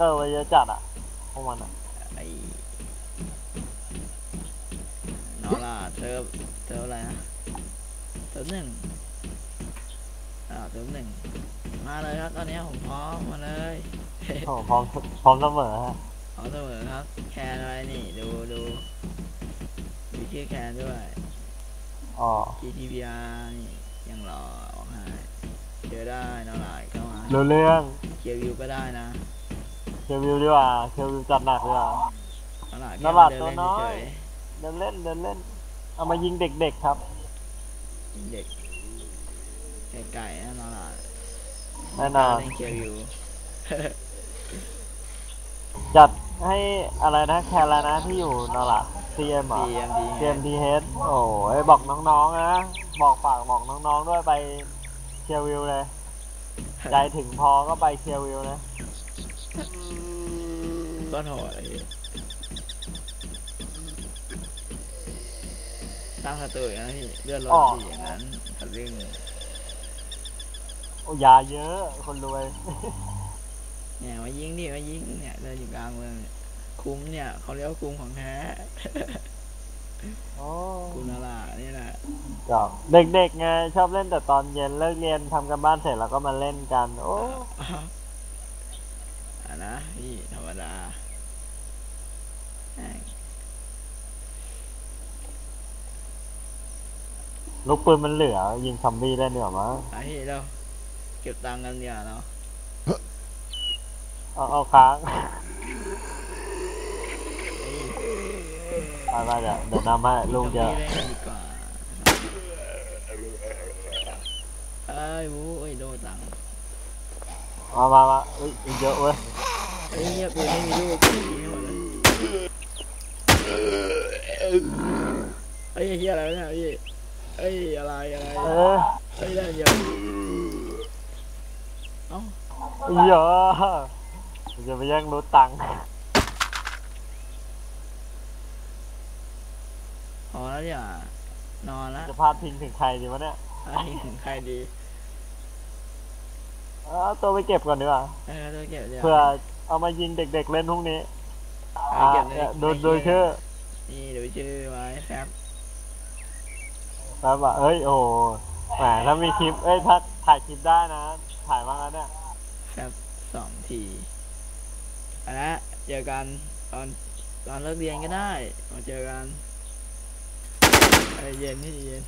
เตอร์ไว้เยอะจัดอะพวกมันอะไอ้นอล่าเซิร์ฟเซิร์ฟอะไรนะเซิร์ฟหนึ่งอ่าเซิร์ฟหนึ่งมาเลยครับตอนนี้ผมพร้อมมาเลยโอ้พร้อมพร้อมเสมอฮะพร้อมเสมอครับ แคนอะไรนี่ดูดูมีชื่อแคนด้วยอ๋อ GTPR นี่ยังรอออกให้เจอได้นอล่าเข้ามารู้เรื่องเกียร์วิวก็ได้นะ เควิวดีกว่าเควิวจัดหนักดีกว่านอล่าแค่นอล่าเดิตัวเล่นน้อยเฉยเดินเล่นเดินเล่น เอามายิงเด็กๆครับๆเด็กไก่ๆนะนอล่าแน่นอนเล่นเกียร์วิวจัดให้อะไรนะแคร์อะไรนะที่อยู่นอละ CM เหรอ CMD CMDH โอ้ยบอกน้องๆนะ บอกฝากบอกน้องๆด้วยไปเชียร์วิวเลย ใจถึงพอก็ไปเชียร์วิวนะ ก็โหดเลยตั้งสตูอย่างนั้นพี่เลื่อนรถอ๋อสี่อย่างนั้นทะลึ่งโอ้ยาเยอะ คนรวย เนี่ยมายิงดิมายิงเนี่ยเดินอยู่กลางเมืองเนี่ยคุ้มเนี่ยเขาเรียกว่าคุ้มของแท้โอ้คุณนารานี่แหละเด็กๆไงชอบเล่นแต่ตอนเย็นเลิกเรียนทำกันบ้านเสร็จแล้วก็มาเล่นกัน โอ้ อะนะพี่ธรรมดาแม่งลูกปืนมันเหลือ ยิงซอมบี้ได้เหนือมั้งอะพี่เราเก็บตังค์กันเนี่ยเนาะเอาเอาค้างเฮ้ยอะไรเดี๋ยวเดี๋ยวนำให้ลูกเยอะ พี่เล่นกันดีกว่าเอ้ยวู้เอ้ยโดนตังค์ มามามาอุ้ยเยอะเว้ยเฮ้ยเงียบปืนไม่มีลูกยิงให้เลยเฮ้ยเฮียอะไรเนี่ยพี่เฮ้ยอะไรอะไรเออเฮ้ยได้เยอะเอ้าเยอะจะไปแย่งรู้ตังค์พอแล้วเนี่ยนอนและจะพาดพิงถึงใครดีวะเนี่ยไอ้ถึงใครดี เอาตัวไปเก็บก่อนดีกว่าเออตัวเก็บเดี๋ยวเพื่อเอามายิงเด็ก ๆ เล่นพรุ่งนี้เอาอ่าเก็บเลยดูดูชื่อนี่ดูชื่อไว้ครับแล้วแบบเอ้ยโอ้โหแหมถ้ามีคลิปเอ้ยถ้าถ่ายคลิปได้นะ ถ่ายบ้างแล้วเนี่ย ครับสองทีเอาละเจอกันตอนตอนเลิกเรียนก็ได้มาเจอกันเอ้ยเย็นที่เย็น